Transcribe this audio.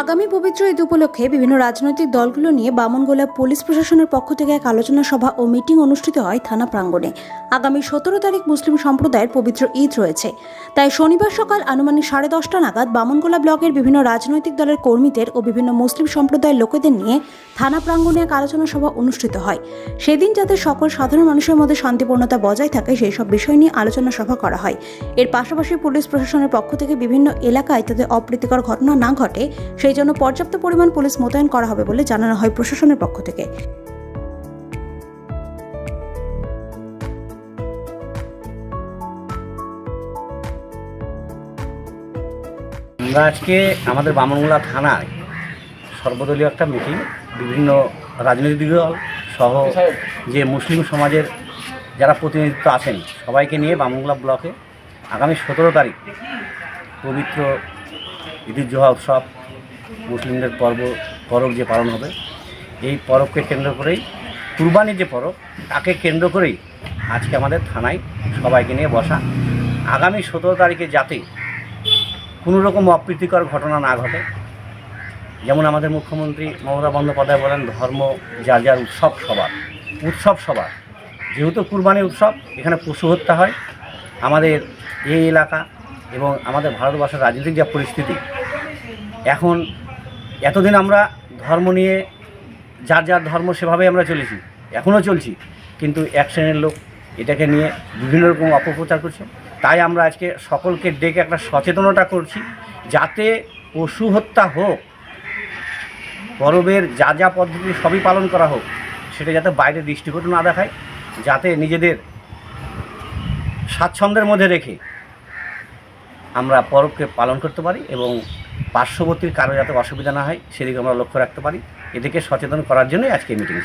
আগামী পবিত্র ঈদ উপলক্ষে বিভিন্ন রাজনৈতিক দলগুলো নিয়ে বামনগোলা পুলিশ প্রশাসনের পক্ষ থেকে এক আলোচনা সভা ও মিটিং অনুষ্ঠিত হয় থানা প্রাঙ্গণে। আগামী সতেরো তারিখ মুসলিম সম্প্রদায়ের পবিত্র ঈদ রয়েছে। তাই শনিবার সকাল আনুমানিক সাড়ে দশটা নাগাদ বামনগোলা ব্লকের বিভিন্ন রাজনৈতিক দলের কর্মীদের ও বিভিন্ন মুসলিম সম্প্রদায়ের লোকেদের নিয়ে থানা প্রাঙ্গণে এক আলোচনা সভা অনুষ্ঠিত হয়। সেদিন যাতে সকল সাধারণ মানুষের মধ্যে শান্তিপূর্ণতা বজায় থাকে সেই সব বিষয় নিয়ে আলোচনা সভা করা হয়। এর পাশাপাশি পুলিশ প্রশাসনের পক্ষ থেকে বিভিন্ন এলাকায় তাদের অপ্রীতিকর ঘটনা না ঘটে সেই জন্য পর্যাপ্ত পরিমাণ পুলিশ মোতায়েন করা হবে বলে জানানো হয় প্রশাসনের পক্ষ থেকে। আমরা আজকে আমাদের বামনগোলা থানায় সর্বদলীয় একটা মিটিং, বিভিন্ন রাজনৈতিক দল সহ যে মুসলিম সমাজের যারা প্রতিনিধিত্ব আছেন, সবাইকে নিয়ে বামনগোলা ব্লকে আগামী সতেরো তারিখ পবিত্র ঈদুজ্জোহা উৎসব মুসলিমদের পর্ব পরব যে পালন হবে, এই পরবকে কেন্দ্র করেই, কুরবানির যে পরব তাকে কেন্দ্র করেই আজকে আমাদের থানায় সবাইকে নিয়ে বসা। আগামী সতেরো তারিখে যাতে কোনো রকম অপ্রীতিকর ঘটনা না ঘটে, যেমন আমাদের মুখ্যমন্ত্রী মমতা বন্দ্যোপাধ্যায় বলেন, ধর্ম যার যার উৎসব সবার উৎসব সবার। যেহেতু কুরবানি উৎসব, এখানে পশু হত্যা হয়, আমাদের এই এলাকা এবং আমাদের ভারতবর্ষের রাজনৈতিক যা পরিস্থিতি, এখন এতদিন আমরা ধর্ম নিয়ে, যার যার ধর্ম সেভাবে আমরা চলেছি, এখনও চলছি। কিন্তু এক শ্রেণির লোক এটাকে নিয়ে বিভিন্ন রকম অপপ্রচার করছে। তাই আমরা আজকে সকলকে ডেকে একটা সচেতনতা করছি, যাতে পশু হত্যা হোক, পরবের যা যা পদ্ধতি সবই পালন করা হোক, সেটা যাতে বাইরে দৃষ্টিকটু না দেখায়, যাতে নিজেদের স্বাচ্ছন্দ্যের মধ্যে রেখে আমরা পরবকে পালন করতে পারি এবং পার্শ্ববর্তীর কারও যাতে অসুবিধা না হয়, সেদিকে আমরা লক্ষ্য রাখতে পারি। এদিকে সচেতন করার জন্যই আজকে মিটিং